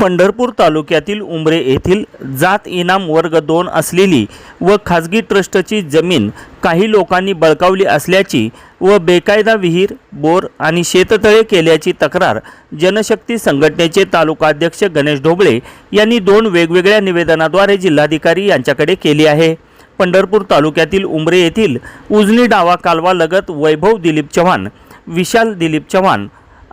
पंढरपूर तालुक्यातील उमरे येथील जात इनाम वर्ग दोन असलेली व खाजगी ट्रस्टची जमीन काही लोकांनी बळकावली असल्याची व बेकायदा विहीर बोर आणि शेततळे केल्याची तक्रार जनशक्ती संघटनेचे तालुकाध्यक्ष गणेश ढोबळे यांनी दोन वेगवेगळ्या निवेदनाद्वारे जिल्हाधिकारी यांच्याकडे केली आहे. पंढरपूर तालुक्यातील उमरे येथील उजनी डावा कालवा लगत वैभव दिलीप चव्हाण विशाल दिलीप चव्हाण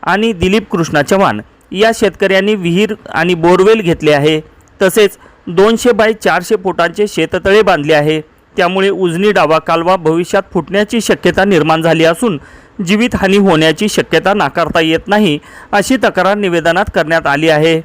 आणि दिलीप कृष्णा चव्हाण या शेतकऱ्यांनी विहीर आणि बोरवेल घेतले आहे. तसेच दोनशे बाय चारशे फुटांचे शेततळे बांधले आहे. त्यामुळे उजनी डावा कालवा भविष्यात फुटण्याची शक्यता निर्माण झाली असून जीवितहानी होण्याची शक्यता नाकारता येत नाही अशी तक्रार निवेदनात करण्यात आली आहे.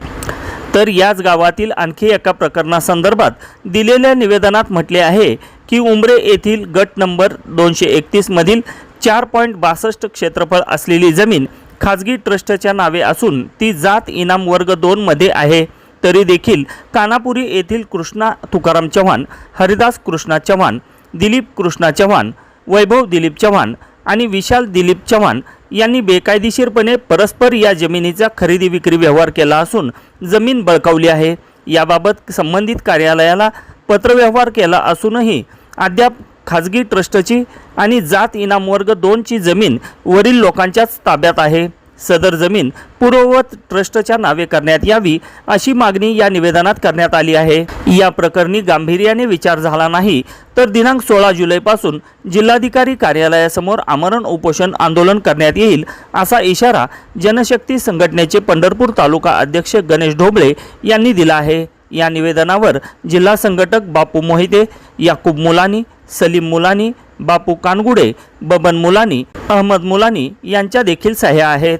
तर याच गावातील आणखी एका प्रकरणासंदर्भात दिलेल्या निवेदनात म्हटले आहे की उमरे येथील गट नंबर दोनशे एकतीसमधील चार पॉईंट बासष्ट क्षेत्रफळ असलेली जमीन खाजगी ट्रस्टच्या नावे असून ती जात इनाम वर्ग दोनमध्ये आहे. तरी देखील कानापुरी येथील कृष्णा तुकाराम चव्हाण हरिदास कृष्णा चव्हाण दिलीप कृष्णा चव्हाण वैभव दिलीप चव्हाण आणि विशाल दिलीप चव्हाण यांनी बेकायदेशीरपणे परस्पर या जमिनीचा खरेदी विक्री व्यवहार केला असून जमीन बळकावली आहे. याबाबत संबंधित कार्यालयाला पत्रव्यवहार केला असूनही अद्याप खाजगी ट्रस्टची आणि जात इनाम वर्ग दोनची जमीन वरील लोकांच्याच ताब्यात आहे. सदर जमीन पूर्ववत ट्रस्टच्या नावे करण्यात यावी अशी मागणी या निवेदनात करण्यात आली आहे. या प्रकरणी गांभीर्याने विचार झाला नाही तर दिनांक सोळा जुलैपासून जिल्हाधिकारी कार्यालयासमोर आमरण उपोषण आंदोलन करण्यात येईल असा इशारा जनशक्ती संघटनेचे पंढरपूर तालुका अध्यक्ष गणेश ढोबळे यांनी दिला आहे. या निवेदनावर जिल्हा संघटक बापू मोहिते याकूब मुलानी सलीम मुलानी बापू कानगुडे बबन मुलानी अहमद मुलानी यांच्या देखील सह्या आहेत.